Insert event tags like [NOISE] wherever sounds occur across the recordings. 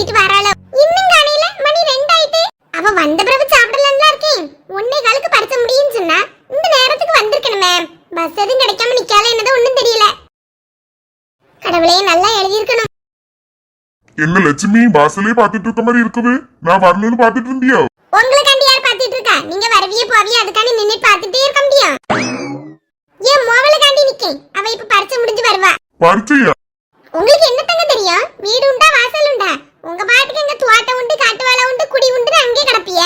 எழுதிட்டு வராளோ? இன்னும் காணையில மணி ரெண்டு ஆயிட்டு அவ வந்த பிறகு சாப்பிடலாம்ல இருக்கேன் ஒன்னே காலுக்கு பறிச்ச முடியும்னு சொன்னா இந்த நேரத்துக்கு வந்திருக்கணுமே. பஸ் எதுவும் கிடைக்காம நிக்கால என்னதோ ஒண்ணும் தெரியல. கடவுளே நல்லா எழுதியிருக்கணும். என்ன லட்சுமி வாசலே பாத்துட்டு இருக்க மாதிரி இருக்குது? நான் வரலன்னு பாத்துட்டு இருந்தியா? உங்களுக்காண்டி யார் பாத்துட்டு இருக்கா? நீங்க வரவியே போவியே அதுக்காண்டி நின்னு பாத்துட்டே இருக்க முடியும். ஏன் மோவலுக்காண்டி நிக்கேன் அவ இப்ப பறிச்சு முடிஞ்சு வருவா. பரிச்சையா உங்களுக்கு என்ன தங்க தெரியும்? வீடு உண்டா உங்க பாட்டுக்கு எங்க தோட்டம் உண்டு காட்டு வேலை உண்டு குடி உண்டு அங்கே கிடப்பிய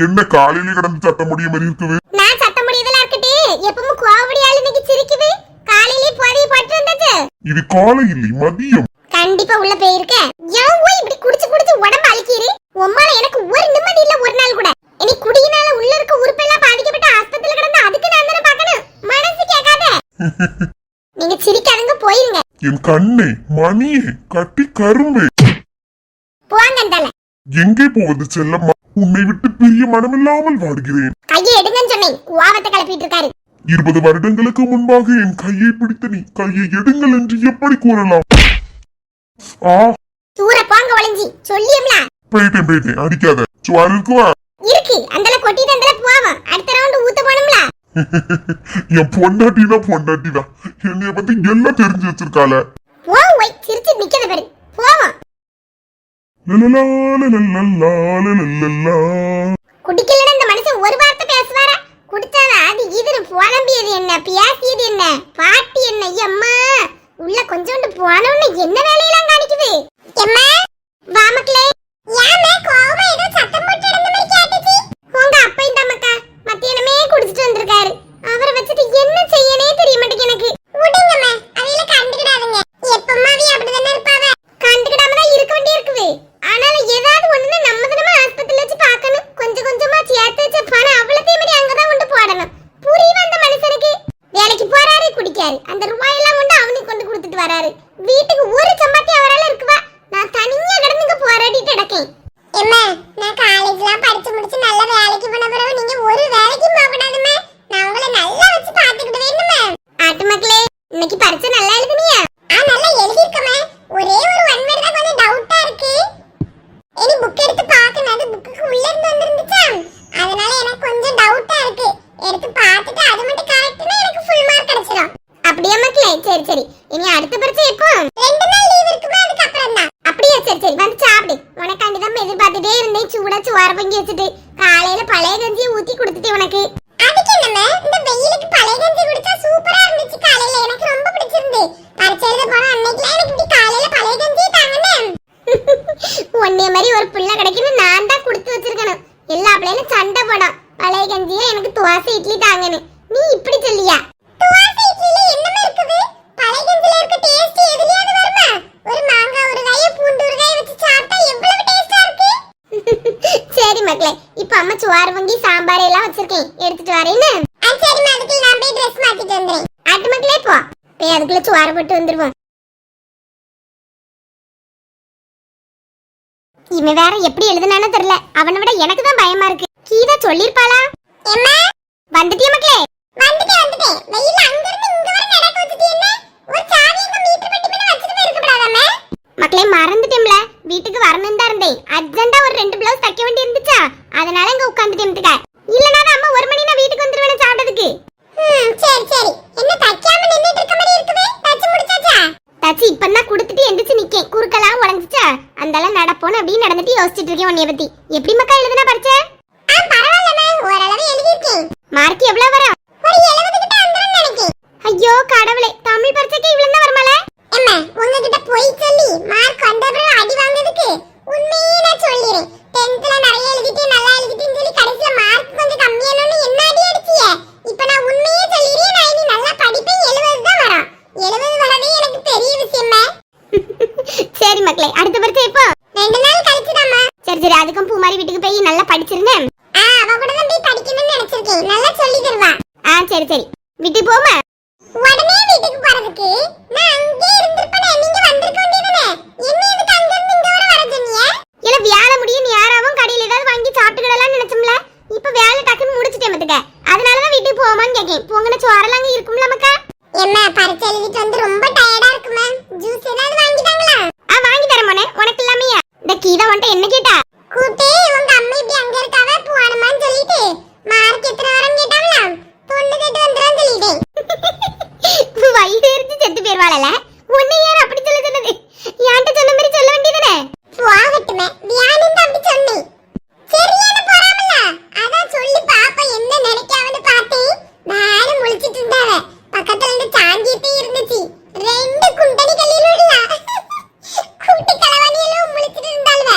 என்ன காலையில கிடந்து சத்த முடிய மாதிரி இருக்குது? நான் சத்த முடியதெல்லாம் இருக்கட்டே எப்பவும் கோவடி ஆளு இன்னைக்கு சிரிக்குது. காலையிலே போதைய போட்டு வந்தாச்சு இது காலை இல்லை மதியம். கண்டிப்பா உள்ள போயிருக்க. ஏன் போய் இப்படி குடிச்சு குடிச்சு உடம்பு அழுக்கிரு உம்மால எனக்கு ஒரு நிம்மதி இல்ல ஒரு நாள் கூட. இனி குடியினால உள்ள இருக்க உறுப்பெல்லாம் பாதிக்கப்பட்ட ஆஸ்பத்திரியில கிடந்தா அதுக்கு நான் தானே பார்க்கணும். மனசு கேட்காத. [LAUGHS] நீங்க சிரிக்காதங்க போயிருங்க. என் கண்ணே மணியே கட்டி கரும்பே. எங்கே போவது செல்லம்மா? உன்னை விட்டு பிரிய மனமில்லாமல் வாடுகிறேன். கையை எடுங்கன்னு சொன்னேன். கோவத்தை கிளப்பிட்டு இருக்காரு இருபது வருடங்களுக்கு முன்பாக என் கையை பிடித்த நீ கையை எடுங்கள் என்று எப்படி கூறலாம்? ஆ? தூர போங்க ஒளிஞ்சி சொல்லியம்ல. போயிட்டேன் போயிட்டேன். அடிக்காத. சுவார் இருக்குவா இருக்கு. அந்தல கொட்டிட்டு அந்தல போவோம். அடுத்த ரவுண்ட் ஊத்த போனோம்ல. [LAUGHS] என் பொண்டாட்டினா பொண்டாட்டிதான். என்னைய பத்தி எல்லாம் தெரிஞ்சு வச்சிருக்காள. குடிக்கலன்னா இந்த மனுஷன் ஒரு வார்த்தை பேசுவாரா? குடிச்சானா அது இதுன்னு புலம்பியது என்ன பேசியது என்ன பாட்டி என்ன எம்மா? உள்ள கொஞ்சோண்டு போனவன என்ன வேலையெல்லாம் காணிக்குது? எம்மா? வா மக்களே ஏம்மா ஏதோ சத்தம் போட்டு இருந்த மாதிரி கேட்டுச்சு உங்க அப்பா இந்த மக்கா மத்தியானமே குடிச்சிட்டு வந்திருக்காரு அவரை வச்சுட்டு என்ன செய்யனே தெரிய மாட்டேங்குது எனக்கு விடுங்கம்மா அவையில கண்டுக்கிடாதுங்க எப்பமாவே அப்படிதானே இருப்பாவ கண்டுக்கிடாம தான் இருக்க வேண்டிய இருக்குது ஆனாலும் ஏதாவது ஒண்ணுன்னா நம்ம தினமும் ஆஸ்பத்திரியில வச்சு பார்க்கணும் கொஞ்சம் கொஞ்சமா சேர்த்து வச்ச பணம் அவ்வளோத்தையும் மாதிரி அங்கதான் கொண்டு போடணும் புரியும் அந்த மனுஷனுக்கு வேலைக்கு போறாரு குடிக்காரு அந்த ரூபாயெல்லாம் கொண்டு அவனுக்கு கொண்டு கொடுத்துட்டு வராரு. வீட்டுக்கு ஒரு சம்பாத்தி அவரால இருக்குவா? நான் தனியா கிடந்து இங்க போராடிட்டு கிடக்கேன். எம்மா நான் காலேஜ்லாம் படிச்சு முடிச்சு நல்ல வேலைக்கு போன பிறகு நீங்க ஒரு வேலைக்கு போக கூடாதும்மா நான் உங்களை நல்லா வச்சு பாத்துக்கிட்டு வேணுமே ஆட்டு மக்களே இன்னைக்கு பரிச்சை நல்லா எழுதுனியா ஆ நல்லா எழுதிருக்கமே ஒரே ஒரு ஒன் வேர்ட் தான் கொஞ்சம் டவுட்டா இருக்கு இனி புக் எடுத்து பார்க்கணும் அது புக்குக்கு உள்ள இருந்து வந்திருந்துச்சா அதனால எனக்கு கொஞ்சம் டவுட்டா இருக்கு எடுத்து பார்த்துட்டு அது மட்டும் கரெக்ட்னா எனக்கு ஃபுல் மார்க் கிடைச்சிடும் அப்படியே மக்களே சரி சரி இனி அடுத்த பரிச்சை எப்போ ரெண்டு நாள் லீவ் இருக்குமா அதுக்கு அப்புறம் தான் அப்படியே சரி சரி வந்து சாப்பிடு உனக்காண்டி தான் எதிர்பார்த்துட்டே இருந்தேன் சூடா சோறு பொங்கி வச்சுட்டு காலையில பழைய கஞ்சியை ஊத்தி கொடுத்துட்டு உனக்கு. அதுக்கு என்னமே இந்த வெயிலுக்கு பழைய கஞ்சி குடிச்சா சூப்பரா இருந்துச்சு. காலையில எனக்கு ரொம்ப பிடிச்சிருந்து. பரிச்சை போன அன்னைக்கு எனக்கு இப்படி காலையில பழைய கஞ்சி தாங்கனே [LAUGHS] உன்னைய மாதிரி ஒரு பிள்ளை கிடைக்கணும் நான் தான் கொடுத்து வச்சிருக்கணும். எல்லா பிள்ளைகளும் சண்டை போடும் பழைய கஞ்சியில எனக்கு துவாசை இட்லி தாங்கன்னு. நீ இப்படி சொல்லியா? துவாசை இட்லியில என்னமா இருக்குது? பழைய கஞ்சில இருக்க டேஸ்ட் எதுலயாவது வருமா ஒரு மாங்காய் ஊறுகாய பூண்டு ஊறுகாய வச்சு சாப்பிட்டா எவ்வளவு டேஸ்டா இருக்கு சரி மக்களே இப்ப அம்மா சோறு வங்கி சாம்பார் எல்லாம் வச்சிருக்கேன். எடுத்துட்டு வரேன்னு? சரிம்மா அதுக்குள்ள நான் போய் ட்ரெஸ் மாத்திட்டு வந்துறேன் ஆட்டு மக்களே போ. போய் அதுக்குள்ள சோறு போட்டு வந்துருவோம். இவன் வேற எப்படி எழுதுனானோ தெரியல. அவனை விட எனக்கு தான் பயமா இருக்கு. கீதா சொல்லிருப்பாளா எம்மா? வந்துட்டியா மக்களே? வந்துட்டேன் வந்துட்டேன். வெயில்ல அங்க இருந்து இங்க வர நடக்க வச்சிட்டீங்க ஒரு சாவி எங்க மீட்டர் பெட்டி மேல வச்சிட்டு போயிருக்கப்படாதாமே மக்களே மறந்துட்டேன்ல வீட்டுக்கு வரணும் தான் இருந்தேன். அர்ஜென்ட்டா ஒரு ரெண்டு பிளவுஸ் தைக்க வேண்டி இருந்துச்சா அதனால இங்க உட்கார்ந்துட்டேன் இல்லனா அம்மா ஒரு மணி நான் வீட்டுக்கு வந்துருவேன் சாப்பிட்டதுக்கு சரி சரி. என்ன தைக்காம நின்னுட்டு இருக்க மாதிரி இருக்குது? தச்சு முடிச்சாச்சா? தச்சு இப்பதான் கொடுத்துட்டு எந்திரிச்சு நிக்கேன். குறுக்கெல்லாம் உடஞ்சிச்சா அந்தால நடப்போன்னு அப்படியே நடந்துட்டு யோசிச்சுட்டு இருக்கேன் உன்னைய பத்தி. எப்படி மக்கா எழுதுனா படிச்ச? ஓரளவு எழுதிருக்கேன் மார்க் எவ்வளவு வரும் ஒரு 70 கிட்ட வந்துரும் நினைக்கிறேன் ஐயோ கடவுளே தமிழ் பரீட்சைக்கு இவ்வளவு தான் வருமால அம்மா உங்ககிட்ட போய் சொல்லி மார்க் வந்த பிறகு அடி வாங்குறதுக்கு உண்மையே நான் சொல்லிறேன் 10thல நிறைய எழுதிட்டு நல்லா எழுதிட்டேன்னு சொல்லி கடைசில மார்க் கொஞ்சம் கம்மியானோன்னு என்ன அடி அடிச்சிய இப்போ நான் உண்மையே சொல்லிறேன் நான் இனி நல்லா படிப்பேன் 70 தான் வரும் 70 வரதே எனக்கு பெரிய விஷயமே சரி மக்களே அடுத்த பரிச்சை எப்போ ரெண்டு நாள் கழிச்சுதாம்மா சரி சரி அதுக்கும் பூமாரி வீட்டுக்கு போய் நல்லா படிச்சிருந்தேன் ஆ அவ கூட தான் போய் படிக்கணும்னு நினைச்சிருக்கேன் நல்லா சொல்லி தருவா ஆ சரி சரி வீட்டுக்கு போமா உடனே வீட்டுக்கு போறதுக்கு நான் அங்கே இருந்திருப்பேனே நீங்க வந்திருக்க வேண்டியதுனே என்ன எதுக்கு அங்க இருந்து இங்க வர வர சொன்னீங்க இல்ல வேலை முடியும் யாராவும் கடையில ஏதாவது வாங்கி சாப்பிட்டுக்கிடலாம்னு நினைச்சோம்ல இப்ப வேலை டக்குன்னு முடிச்சிட்டேன் மத்துக்க அதனால தான் வீட்டுக்கு போவோமான்னு கேக்கேன் போங்கன சோறலாம் அங்க இருக்கும்ல மக்கா எம்மா பரிச்சை எழுதிட்டு வந்து ரொம்ப டயர்டா இருக்குமா ஜூஸ் ஏதாவது வாங்கி தாங்களா ஆ வாங்கி தரேன் போயிருவாளல உன்னை யார் அப்படி சொல்ல சொன்னது என்கிட்ட சொன்ன மாதிரி சொல்ல வேண்டியதானே போகட்டுமே வியானு தான் அப்படி சொன்னேன் சரியான போறாமல அதான் சொல்லி பாப்பா என்ன நினைக்காவன்னு பார்த்தேன் நானும் முழிச்சிட்டு இருந்தாவ பக்கத்துல இருந்து சாஞ்சிட்டே இருந்துச்சு ரெண்டு குண்டடி கல்லிலுள்ள கூட்டி கலவாணியிலும் முழிச்சிட்டு இருந்தாளுவ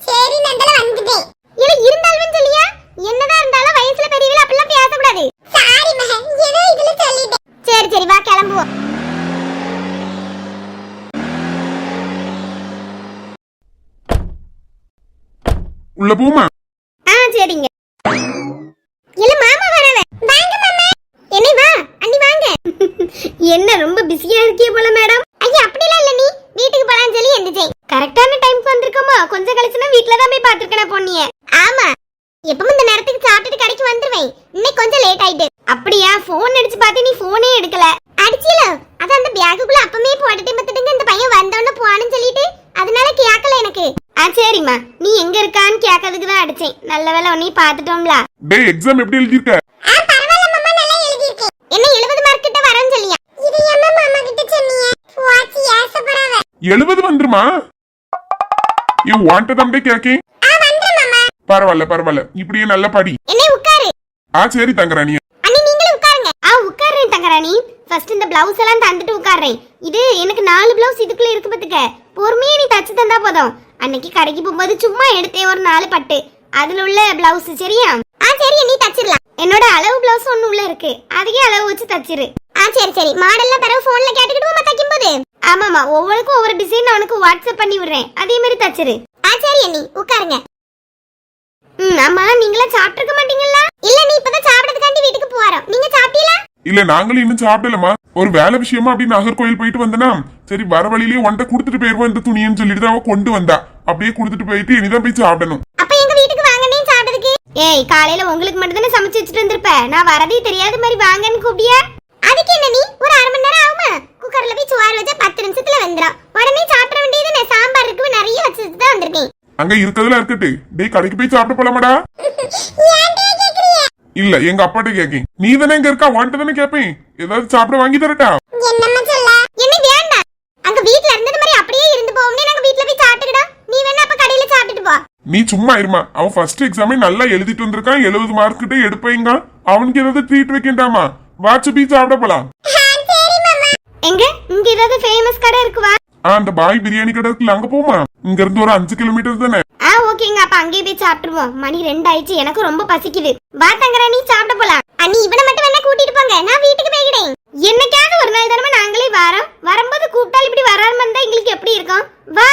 சரி நந்தல வந்துட்டேன் இல்ல இருந்தாலும் சொல்லியா என்னதான் இருந்தாலும் வயசுல பெரியவள அப்படிலாம் பேசக்கூடாது சாரி மகன் ஏதோ இதுல சொல்லிட்டேன் சரி சரி வா கிளம்புவோம் உள்ள போமா? ஆ சரிங்க. இல்ல மாமா வரவ வாங்க மாமா. என்ன வா அண்ணி வாங்க. என்ன ரொம்ப பிஸியா இருக்கிய போல மேடம் ஐயா அப்படிலாம் இல்ல நீ. வீட்டுக்கு போலாம் சொல்லி எந்திரிச்சேன். கரெக்டான டைம்க்கு வந்திருக்கோமா? கொஞ்சம் கழிச்சுனா வீட்ல தான் போய் பாத்துக்கணும் பொண்ணிய. ஆமா. எப்பவும் இந்த நேரத்துக்கு சாப்பிட்டுட்டு கடைக்கு வந்துருவேன். இன்னைக்கு கொஞ்சம் லேட் ஆயிட்டு. அப்படியா? போன் அடிச்சு பார்த்து நீ போனே எடுக்கல. அடிச்சில அது அந்த பேக்குக்குள்ள அப்பமே போட்டுட்டு மத்துட்டுங்க இந்த பையன் வந்தவன போவான்னு சொல்லிட்டு. அதனால கேட்கல எனக்கு. ஆ சரிம்மா. நீ எங்க இருக்கான்னு கேட்கறதுக்கு தான் அடிச்சேன். நல்ல வேளை உன்னையும் பார்த்துட்டோம்ல. டேய் எக்ஸாம் எப்படி எழுதியிருக்க? என்ன 70 மார்க் கிட்ட வரேன்னு சொல்லியா? இது என்ன மாமா கிட்ட சொன்னீங்க வாச்சி ஏசப்பறாவ எழுபது வந்துருமா? ஏன் வாண்ட தம்பி கேக்கேன். ஆ வந்துரு மாமா. பரவாயில்ல பரவாயில்ல. இப்படியே நல்ல படி. என்ன உட்காரு. ஆ சரி தங்கராணி. அண்ணி நீங்களும் உட்காருங்க. ஆ உட்காருறேன் தங்கராணி. ஃபர்ஸ்ட் இந்த பிளவுஸ் எல்லாம் தந்துட்டு உட்காருறேன். இது எனக்கு நாலு பிளவுஸ் இதுக்குள்ள இருக்கு பாத்துக்க. பொறுமையா நீ தச்சு தந்தா போதும். அன்னைக்கு கடைக்கு போகும்போது சும்மா எடுத்தேன் ஒரு நாலு பட்டு. அதுல உள்ள பிளவுஸ் சரியா? ஆ சரி நீ தச்சிடலாம். என்னோட அளவு பிளவுஸ் ஒண்ணு உள்ள இருக்கு. அதையே அளவு வச்சு தச்சிரு. ஆ சரி சரி. மாடல்லாம் பிறகு போன்ல கேட்டுக்கிட்டு தைக்கும் போது ஆமாமா ஒவ்வொருக்கும் ஒவ்வொரு டிசைன் அவனுக்கு வாட்ஸ்அப் பண்ணி விடுறேன். அதே மாதிரி தச்சிரு. ஆ சரி அண்ணி. உட்காருங்க. ம் ஆமா நீங்களாம் சாப்பிட்டுருக்க மாட்டீங்களா? இல்ல நீ இப்பதான் சாப்பிடறதுக்காண்டி வீட்டுக்கு போறோம். நீங்க சாப்பிட்டீங்களா? இல்ல நாங்களும் இன்னும் சாப்பிடலமா ஒரு வேலை விஷயமா அப்படி நாகர்கோயில் போயிட்டு வந்தனா சரி வர வழியிலேயே ஒன்றை கொடுத்துட்டு போயிருவோம் இந்த துணின்னு சொல்லிட்டு அவ கொண்டு வந்தா. அப்படியே கொடுத்துட்டு போயிட்டு இனிதான் போய் சாப்பிடணும். அப்ப எங்க வீட்டுக்கு வாங்கனே சாப்பிடுறதுக்கு? ஏய் காலையில உங்களுக்கு மட்டும் தானே சமைச்சு வச்சுட்டு வந்திருப்ப? நான் வரதே தெரியாத மாதிரி வாங்கன்னு கூப்பிடியா அதுக்கு என்ன நீ? ஒரு அரை மணி நேரம் ஆகுமா? குக்கர்ல போய் சோறு வச்சா பத்து நிமிஷத்துல வந்துடும் உடனே சாப்பிட வேண்டியது சாம்பார் இருக்கு நிறைய வச்சுட்டு தான் வந்திருக்கேன். அங்க இருக்கறதுல இருக்கட்டு டேய் கடைக்கு போய் சாப்பிட போலாமாடா? இல்ல எங்க அப்பாட்ட கேக்கேன். நீ தானே இங்க இருக்கா? வாண்ட தானே கேப்பேன். ஏதாவது சாப்பிட வாங்கி தரட்டா? என்னம்மா சொல்ல? என்ன வேண்டாம் அங்க வீட்ல இருந்தது மாதிரி அப்படியே இருந்து போவோம்னே நாங்க வீட்ல போய் சாப்பிட்டுக்கிட்டோம் நீ வேணா அப்ப கடையில சாப்பிட்டுட்டு போ. நீ சும்மா இருமா. அவன் ஃபர்ஸ்ட் எக்ஸாமே நல்லா எழுதிட்டு வந்திருக்கான். எழுபது மார்க் கிட்ட எடுப்பீங்க. அவனுக்கு ஏதாவது ட்ரீட் வைக்கண்டாமா? வாட்ச் பீ சாப்பிட போலாம். எங்க? இங்க ஏதாவது ஃபேமஸ் கடை இருக்குவா? ஆ அந்த பாய் பிரியாணி கடை இருக்குல்ல அங்க போமா? இங்க இருந்து ஒரு அஞ்சு கிலோமீட்டர் தானே? ஆ ஓகேங்க. அப்ப அங்கேயே போய் சாப்பிட்டுருவோம். மணி ரெண்டு ஆயிடுச்சு எனக்கு ரொம்ப பசிக்குது. வா தங்கராணி சாப்பிட போலாம். அண்ணி இவனை மட்டும் வேணா கூட்டிட்டு போங்க. நான் வீட்டுக்கு போய்கிறேன் என்னைக்காவது ஒரு நாள் தானே நாங்களே வரோம். வரும்போது கூப்பிட்டால் இப்படி வராம இருந்தா எங்களுக்கு எப்படி இருக்கும்? வா.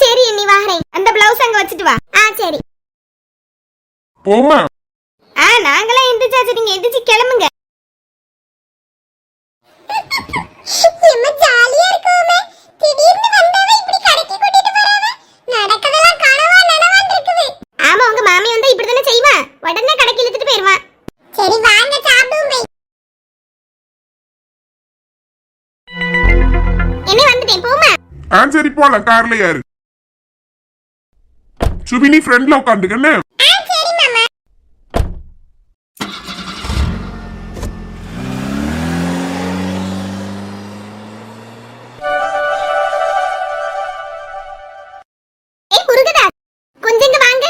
சரி அண்ணி வாரேன். அந்த பிளவுஸ் அங்க வச்சுட்டு வா. ஆ சரி. போமா ஆ நாங்களாம் எந்திரிச்சாச்சு. நீங்க எந்திரிச்சு கிளம்புங்க எம்ம ஜாலியா இருக்குமே திடீர்னு வந்தவ இப்படி கடைக்கு கூட்டிட்டு போறாவ நடக்கதெல்லாம் கனவா நனவான் இருக்குது ஆமா உங்க மாமி வந்தா இப்படி தானே செய்வா உடனே கடைக்கு இழுத்துட்டு போயிருவா சரி வாங்க சாப்பிடுவோம் என்ன வந்துட்டேன் போமா ஆ சரி போலாம். கார்ல யாரு சுபினி ஃப்ரெண்ட்ல வாங்க.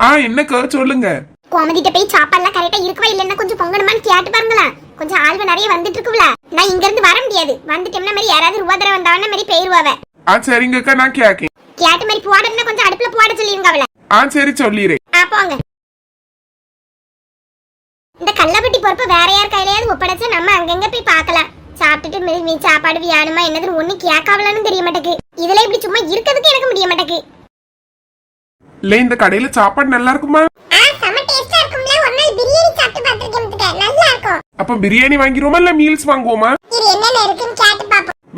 ஆ என்னக்கா சொல்லுங்க. கோமதிட்ட போய் சாப்பாடுலாம் கரெக்டா இருக்கவா இல்லன்னா கொஞ்சம் பொங்கணுமான்னு கேட்டு பாருங்களா கொஞ்சம் ஆள்வ நிறைய வந்துட்டு இருக்குல்ல நான் இங்க இருந்து வர முடியாது. வந்துட்டோம்னா மாதிரி யாராவது ரூபா தர வந்தாவன மாதிரி பெயருவாவ ஆ சரிங்கக்கா நான் கேக்கேன். கேட்ட மாதிரி போடணும்னா கொஞ்சம் அடுப்புல போட சொல்லிருங்க அவள. ஆ சரி சொல்லிடுறேன் ஆ போங்க. இந்த கள்ளப்பட்டி பொறுப்பை வேற யார் கையிலயாவது ஒப்படைச்சா நம்ம அங்கங்க போய் பார்க்கலாம். சாப்பிட்டுட்டு மீ- சாப்பாடு வியானுமா என்னதுன்னு ஒண்ணு கேட்காவலான்னு தெரிய மாட்டேக்கு. இதுல இப்படி சும்மா இருக்கிறதுக்கு எனக்கு முடிய மாட்டேக்கு. இல்ல இந்த கடையில சாப்பாடு நல்லா இருக்குமா? அப்ப பிரியாணி வாங்கிருவோமா இல்ல மீல்ஸ் வாங்குவோமா?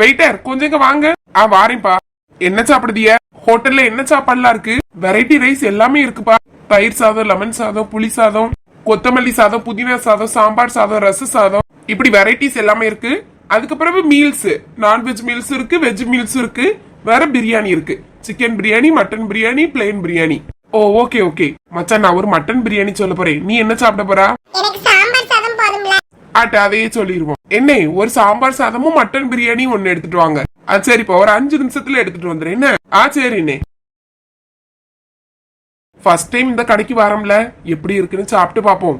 வெயிட்டர் கொஞ்சம் இங்க வாங்க. ஆ வாரேன்ப்பா. என்ன சாப்பிடுதிய? ஹோட்டல்ல என்ன சாப்பாடுலாம் இருக்கு? வெரைட்டி ரைஸ் எல்லாமே இருக்குப்பா. தயிர் சாதம் லெமன் சாதம் புளி சாதம் கொத்தமல்லி சாதம் புதினா சாதம் சாம்பார் சாதம் ரச சாதம். இப்படி வெரைட்டிஸ் எல்லாமே இருக்கு. அதுக்கு பிறகு மீல்ஸ் நான்வெஜ் மீல்ஸ் இருக்கு வெஜ் மீல்ஸ் இருக்கு வேற பிரியாணி இருக்கு. Chicken biryani mutton biryani plain biryani. Oh okay okay மச்சான் நான் ஒரு மட்டன் பிரியாணி சொல்ல போறேன். நீ என்ன சாப்பிட போறா எனக்கு சாம்பார் சாதம் போதும்ல ஆட்ட அதையே சொல்லிடுவோம் என்ன ஒரு சாம்பார் சாதமும் மட்டன் பிரியாணியும் ஒண்ணு எடுத்துட்டு வாங்க. ஆ சரிப்பா ஒரு அஞ்சு நிமிஷத்துல எடுத்துட்டு வந்துடுறேன் என்ன? ஆ சரிண்ணே. ஃபர்ஸ்ட் டைம் இந்த கடைக்கு வரோம்ல? எப்படி இருக்குன்னு சாப்பிட்டு பாப்போம்.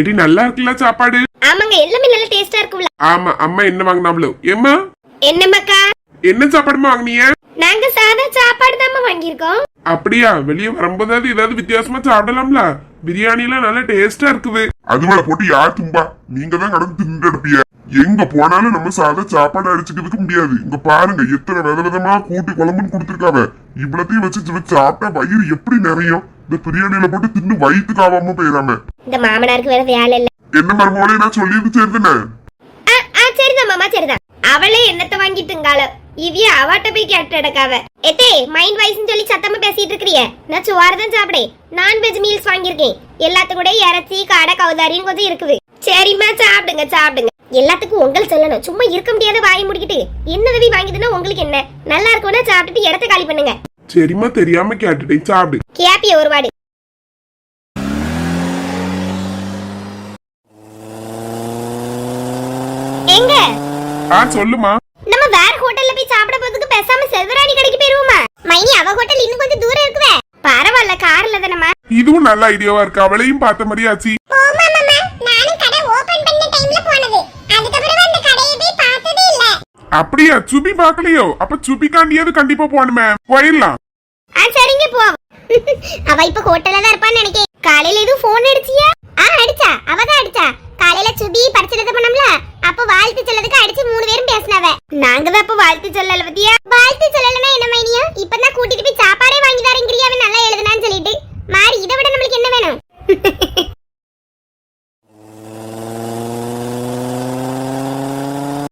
எடி நல்லா இருக்குல்ல சாப்பாடு? ஆமாங்க எல்லாமே நல்ல டேஸ்டா இருக்கும்ல. ஆமா அம்மா என்ன வாங்கினாங்களோ ஏம்மா? என்னம்மாக்கா? என்ன சாப்பாடுமா வாங்குனீங்க? நாங்க சாதா சாப்பாடு தான் வாங்கியிருக்கோம். அப்படியா? வெளியே வரும்போதாவது ஏதாவது வித்தியாசமா சாப்பிடலாம்ல? பிரியாணி எல்லாம் நல்லா டேஸ்டா இருக்குது. அது மேல போட்டு யார் தும்பா? நீங்க தான் கடந்து தின்னு எடுப்பிய எங்க போனாலும் நம்ம சாதா சாப்பாடு அடிச்சுக்கிறதுக்கு முடியாது. இங்க பாருங்க எத்தனை வித விதமா கூட்டி குழம்புன்னு கொடுத்துருக்காவ. இவ்வளத்தையும் வச்சு வச்சு சாப்பிட்டா வயிறு எப்படி நிறையும்? இந்த பிரியாணியில போட்டு தின்னு வயிற்றுக்கு ஆகாம போயிடாம இந்த மாமனாருக்கு வேற வேலை இல்ல. என்ன மருமகளே நான் ஆ ஆ சரிதான் மாமா சரிதான். அவளே என்னத்த வாங்கிட்டுங்காள இவிய அவாட்ட போய் கேட்டு எடுக்காவ எத்தே மைண்ட் வைஸ்னு சொல்லி சத்தமா பேசிட்டு இருக்கிறிய. நான் சுவார் தான் சாப்பிடேன் நான்வெஜ் மீல்ஸ் வாங்கியிருக்கேன். எல்லாத்து கூட இறைச்சி காடை கவுதாரின்னு கொஞ்சம் இருக்குது. சரிம்மா சாப்பிடுங்க சாப்பிடுங்க. எல்லாத்துக்கும் உங்கள் சொல்லணும். சும்மா இருக்க முடியாத வாயை முடிக்கிட்டு. என்ன உதவி வாங்கிதுன்னா உங்களுக்கு என்ன? நல்லா இருக்கும்னா சாப்பிட்டுட்டு இடத்த காலி பண்ணுங்க. சரிம்மா தெரியாம கேட்டுட்டேன் சாப்பிடு. கேப்பிய ஒருபாடு எங்க? ஆ சொல்லுமா நம்ம வேற ஹோட்டல்ல போய் சாப்பிட போறதுக்கு பேசாம செல்வராணி கடைக்கு போயிருவோமா மைனி அவ ஹோட்டல் இன்னும் கொஞ்சம் தூரம் இருக்குவே. பரவாயில்ல கார்ல தானமா இதுவும் நல்ல ஐடியாவா இருக்கு. அவளையும் பார்த்த மாதிரி ஆச்சு. அப்படியா? சுபி பாக்கலையோ அப்ப சுபிக்காண்டியாவது கண்டிப்பா போகணுமே. போயிடலாம். ஆ சரிங்க போ. [LAUGHS] அவ இப்ப ஹோட்டல்ல தான் இருப்பான்னு நினைக்கிறேன். காலையில எதுவும் போன் அடிச்சியா? ஆ அடிச்சா. அவ தான் அடிச்சா. காலையில சுபி பரிசலத்தை பண்ணோம்ல அப்ப வாழ்த்து சொல்லதுக்கு அடிச்சு மூணு பேரும் பேசினாவ. நாங்க தான் அப்ப வாழ்த்து சொல்லல பத்தியா?